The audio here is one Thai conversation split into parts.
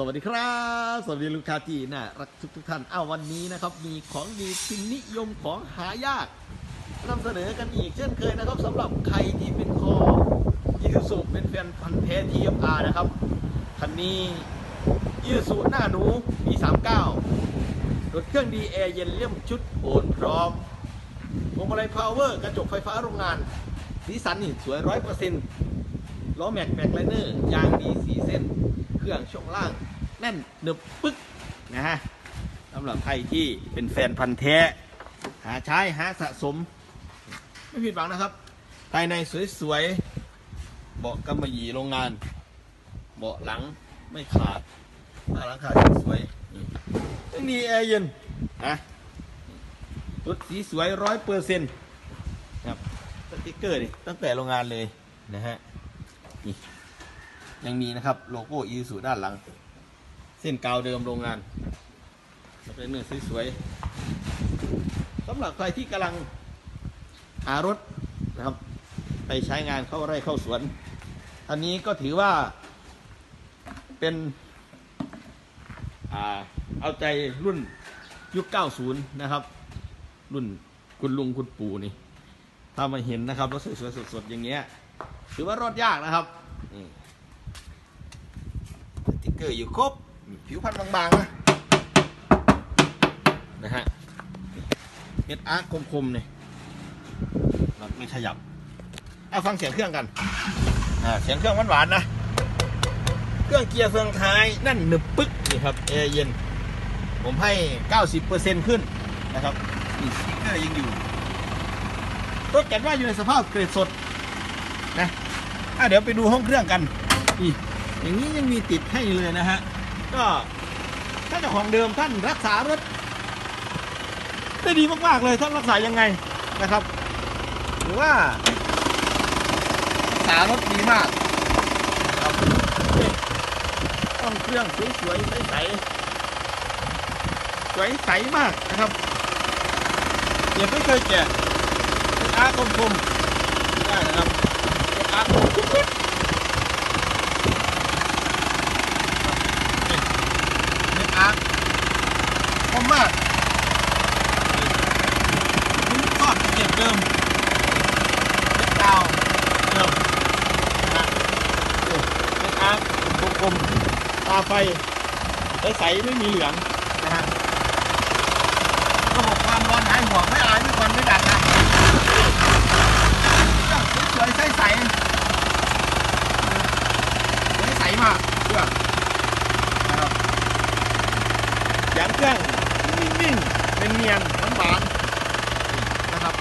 สวัสดีครับ สวัสดีลูกค้าที่น่ารักทุกทุกท่านอ้าววันนี้นะครับ มีของดีชิ้นนิยมของหายากนำเสนอกันอีกเช่นเคยนะครับสำหรับใครที่เป็นคอยีสุเป็นแฟนพันธ์แท้ทีเอฟอาร์นะครับคันนี้ยีสุหน้าหนูปี39รถเครื่องดีแอร์เย็นเลี่ยมชุดโอนพร้อมพวงมาลัยพาวเวอร์กระจกไฟฟ้าโรงงานสีสันนี่สวยร้อยเปอร์เซ็นต์ล้อแม็กแม็กไลเนอร์ยางดีสีเส้น เครื่องช่วงล่างแน่นหนึบปึ๊กนะฮะสำหรับใครที่เป็นแฟนพันธ์แท้ หาใช้หาสะสม ไม่ผิดหวังนะครับ ภายในสวยๆเบาะกำมะหยี่โรงงาน เบาะหลังไม่ขาดผ้าหลังขาดสวยๆยังมีแอร์เย็นนะรถสีสวยร้อยเปอร์เซ็นต์ครับสติ๊กเกอร์นี่ตั้งแต่โรงงานเลยนะฮะนี่ ยังมีนะครับโลโก้อีซูด้านหลัง เส้นกาวเดิมโรงงานเป็นเนื้อสวยๆสำหรับใครที่กำลังหารถนะครับ ไปใช้งานเข้าไร่เข้าสวนอันนี้ก็ถือว่าเป็นอเอาใจรุ่นยุค 90 นะครับ รุ่นคุณลุงคุณปู่นี่ถ้ามาเห็นนะครับรถสวยๆสดๆอย่างเงี้ยถือว่ารอดยากนะครับนี่ เกอร์อยู่ครบผิวพันธุ์บางๆนะนะฮะเม็ดอาร์ตคมๆเนี่ยรถไม่ขยับเอาฟังเสียงเครื่องกันอ่าเสียงเครื่องหวานๆนะเครื่องเกียร์เฟืองท้ายนั่นหนึบปึ๊กนี่ครับแอร์เย็น ผมให้ 90%ขึ้นนะครับนี่สติ๊กเกอร์ยังอยู่รถแกนว่าอยู่ในสภาพเกรดสดนะอะเดี๋ยวไปดูห้องเครื่องกันนี่ อย่างนี้ยังมีติดให้เลยนะฮะ ก็ถ้าเจ้าของเดิมท่านรักษารถได้ดีมากๆเลยท่านรักษายังไงนะครับ หรือว่ารักษารถดีมากครับนี่ห้องเครื่องสวยๆใสๆสวยใสมากนะครับเดี๋ยวไม่เคยแกะอาร์ตคมๆได้นะครับอาร์ตทุกชุดนี่อาร์ตค มมากทอดเก็บเดิมเม็ดดาวเดิมนะฮะเม็ดอาร์ตคมๆตาไฟใสๆไม่มีเหลืองนะฮะระบบความร้อนหายห่วงไม่อายไม่ควันไม่ดังนะสวยๆใสๆใสใสมากเครื่องนะครับเสียงเครื่อง นิ่งๆเนเนียนๆหวานๆนะครับ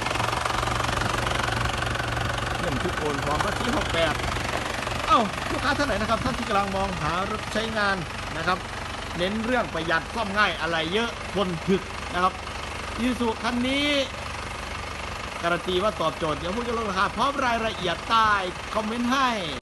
เรื่องทุกโอนพร้อมรถที่68เอ้าลูกค้าท่านไหนนะครับ ท่านที่กำลังมองหารถใช้งานนะครับ เน้นเรื่องประหยัดซ่อมง่ายอะไรเยอะทนถึกนะครับยูสุคันนี้การันตีว่าตอบโจทย์ เดี๋ยวพูดจะลงราคาพร้อมรายละเอียดใต้คอมเมนต์ให้